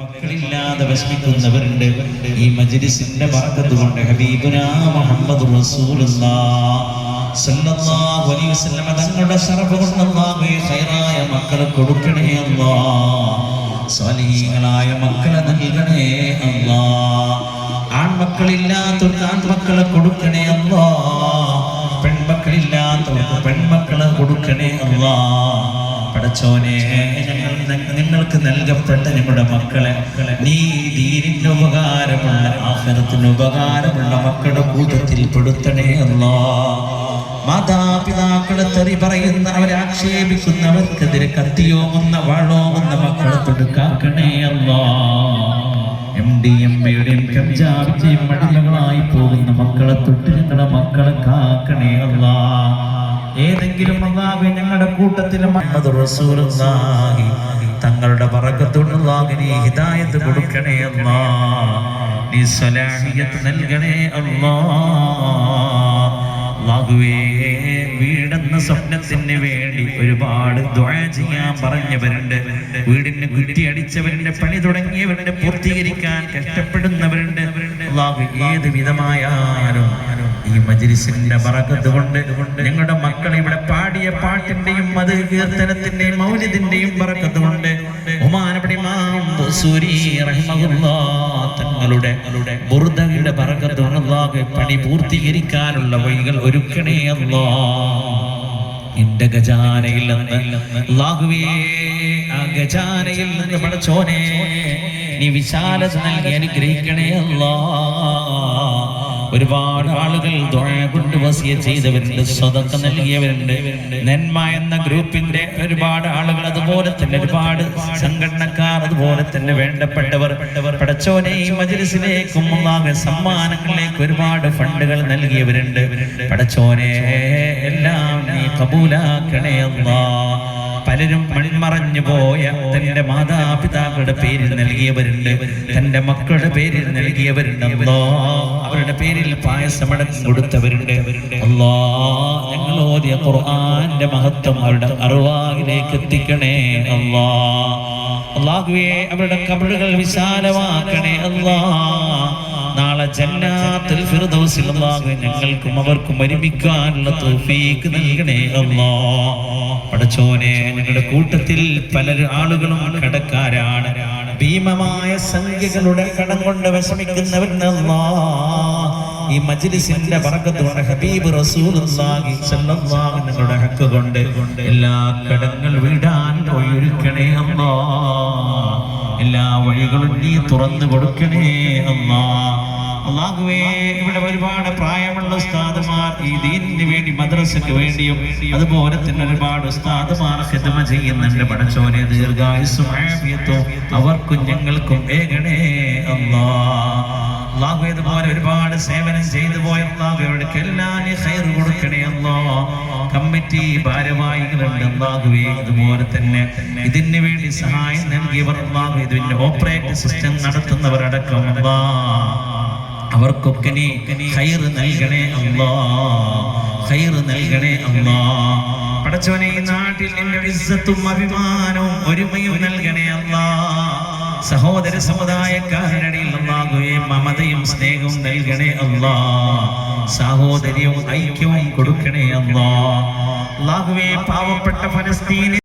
മക്കളില്ലാതെ വിഷമിക്കുന്നവരുണ്ട്. ഈ മജ്ലിസിന്റെ ബർക്കത്ത് കൊണ്ട് ഹബീബുന മുഹമ്മദ് തങ്ങളുടെ ശറഫ് കൊണ്ട് അല്ലാഹുവേ ഖൈറായ മക്കളെ കൊടുക്കണേ അല്ലാ സ്വാലിഹീങ്ങളായ മക്കളെ നൽകണേ അല്ലാ ആൺമക്കളില്ലാത്തവർക്ക് ആൺമക്കളെ കൊടുക്കണേ അല്ലാ പെൺമക്കളില്ലാത്തവർക്ക് പെൺമക്കളെ കൊടുക്കണേ അല്ലാ പടച്ചോനെ ഞങ്ങൾ ന- നിങ്ങൾക്ക് നൽകപ്പെട്ട നമ്മുടെ മക്കളെ നീ ദീനിന് ഉപകാരമുള്ള ആഹാരത്തിന് ഉപകാരമുള്ള മക്കളുടെ കൂട്ടത്തിൽ പെടുത്തണേ എന്നോ മാതാപിതാക്കളെ തെറി പറയുന്ന അവരെ ആക്ഷേപിക്കുന്നവർക്കെതിരെ കത്തിയോങ്ങുന്ന വാളോങ്ങുന്ന മക്കളെ തൊടുക്കാക്കണേ എന്നോ എം ഡി എം എയുടെയും കഞ്ചാവിന്റെയും മടിമകളായി പോകുന്ന മക്കളെ തൊട്ട് ഞങ്ങളുടെ മക്കളെ കാക്കണേ അല്ലാ. ഏതെങ്കിലും അള്ളാഹു ഞങ്ങളുടെ കൂട്ടത്തിൽ മുഹമ്മദ് റസൂലുള്ളാഹി തങ്ങളുടെ ബറക്കത്തുള്ളാഹി നീ ഹിദായത്ത് കൊടുക്കണേ അല്ലാ. നീ നൽകണേ അല്ലാ. അല്ലാഹുവേ വീടെന്ന സ്വപ്നത്തിന് വേണ്ടി ഒരുപാട് ദുആ ചെയ്യാൻ പറഞ്ഞവരുണ്ട്. വീടിന് കുറ്റി അടിച്ചവരുടെ പണി തുടങ്ങിയവരുടെ പൂർത്തീകരിക്കാൻ കഷ്ടപ്പെടുന്നവരുണ്ട്. അല്ലാഹു ഏത് വിധമായാലും ഈ മജിലിസിന്റെ ബറക്കത്ത് കൊണ്ട് ഞങ്ങളുടെ മക്കൾ ഇവിടെ പാടിയ പാട്ടിന്റെയും മത് കീർത്തനത്തിന്റെയും മൗലിദിന്റെയും ബറക്കത്ത് കൊണ്ട് തങ്ങളുടെ പണി പൂർത്തീകരിക്കാനുള്ള വഴികൾ ഒരുക്കണേ അല്ലാ എന്റെ ഖജാനയിൽ നിന്ന് ആ ഖജാനയിൽ നിന്ന് പടച്ചോനെ നീ വിശാലത നൽകി അനുഗ്രഹിക്കണേ അല്ലാ ഒരുപാട് ആളുകൾ കൊണ്ട് വസിയ ചെയ്തവരുണ്ട് സ്വതക്ക നൽകിയവരുണ്ട്. നന്മ എന്ന ഗ്രൂപ്പിന്റെ ഒരുപാട് ആളുകൾ അതുപോലെ തന്നെ ഒരുപാട് സംഘടനക്കാർ അതുപോലെ തന്നെ വേണ്ടപ്പെട്ടവർ. പടച്ചോനെ ഈ മജ്ലിസിലേക്കും അല്ലാഹു സമ്മാനങ്ങളിലേക്ക് ഒരുപാട് ഫണ്ടുകൾ നൽകിയവരുണ്ട്. പടച്ചോനെ എല്ലാം നീ കബൂലാക്കണേ അല്ലാ. പലരും മൺമറഞ്ഞു പോയ തന്റെ മാതാപിതാക്കളുടെ പേരിൽ നൽകിയവരുണ്ട്. തന്റെ മക്കളുടെ പേരിൽ നൽകിയവരുണ്ടല്ലോ അവരുടെ പേരിൽ പായസമടക്കം കൊടുത്തവരുണ്ട്. അല്ലോ ഞങ്ങൾ ഓതിയ മഹത്വം അവരുടെ അറിവാകിലേക്ക് എത്തിക്കണേ. അല്ലോ അള്ളാഹുവേ അവരുടെ കബറുകൾ വിശാലമാക്കണേ. അല്ലാ നാളെ ജന്നാത്തിൽ ഫിർദൗസിൽ അല്ലാഹു ഞങ്ങൾക്കും അവർക്കും ഒരുമിക്കാനുള്ള തൗഫീക്ക് നൽകണേ അല്ലാ. പടച്ചോനെ ഞങ്ങളുടെ കൂട്ടത്തിൽ പല ആളുകളും കടക്കാരാണ്. ഭീമമായ സംഖ്യകളുടെ കടം കൊണ്ട് അല്ലാഹ് ഈ മജ്ലിസിന്റെ കൊണ്ട് ഹബീബ് റസൂലുള്ളാഹി സ്വല്ലല്ലാഹു നിങ്ങളുടെ ഹക്ക് കൊണ്ട് എല്ലാ കടങ്ങൾ വീടാൻ ഒഴുക്കണേ അല്ലാ. എല്ലാ വഴികളും നീ തുറന്നു കൊടുക്കണേ അമ്മ അള്ളാഹുവേ ഇവിടെ ഒരുപാട് പ്രായമുള്ള ഉസ്താദുമാർ ഈ ദീനിന് വേണ്ടി മദ്രസക്ക് വേണ്ടിയും അതുപോലെ തന്നെ ഒരുപാട് ഉസ്താദുമാർ ഹിതമ ചെയ്യുന്നുണ്ട് പടച്ചോനെ ദീർഘായുസ്സും ആഫിയത്തും അവർക്കും ഞങ്ങൾക്കും ഏകണേ അല്ലാ. അള്ളാഹു ഇതുപോലെ ഒരുപാട് സേവനം ചെയ്തു പോയ അള്ളാഹു അവർക്ക് എല്ലാം നീ ഖൈർ കൊടുക്കണേ അല്ലോ. കമ്മിറ്റി ഭാരവാഹികളുണ്ട് അള്ളാഹുവേ ഇതുപോലെ തന്നെ ഇതിന് വേണ്ടി സഹായം നൽകിയവർ അള്ളാഹു ഇതിന്റെ ഓപ്പറേറ്റ് സിസ്റ്റം നടത്തുന്നവരടക്കം അല്ലാ. അവർക്കൊക്കെ നീ ഖൈർ നൽകണേ അല്ലാ. ഖൈർ നൽകണേ അല്ലാ. പടച്ചോനെ ഈ നാട്ടിൽ നിന്റെ ഇസ്സത്തും അഭിമാനവും ഒരുമയും നൽകണേ അല്ലാ. സഹോദര സമുദായക്കാരുടെ അല്ലാഹുവേ മമതയും സ്നേഹവും നൽകണേ അല്ലാ സഹോദര്യവും ഐക്യവും കൊടുക്കണേ അല്ലാ പാവപ്പെട്ട ഫലസ്തീനി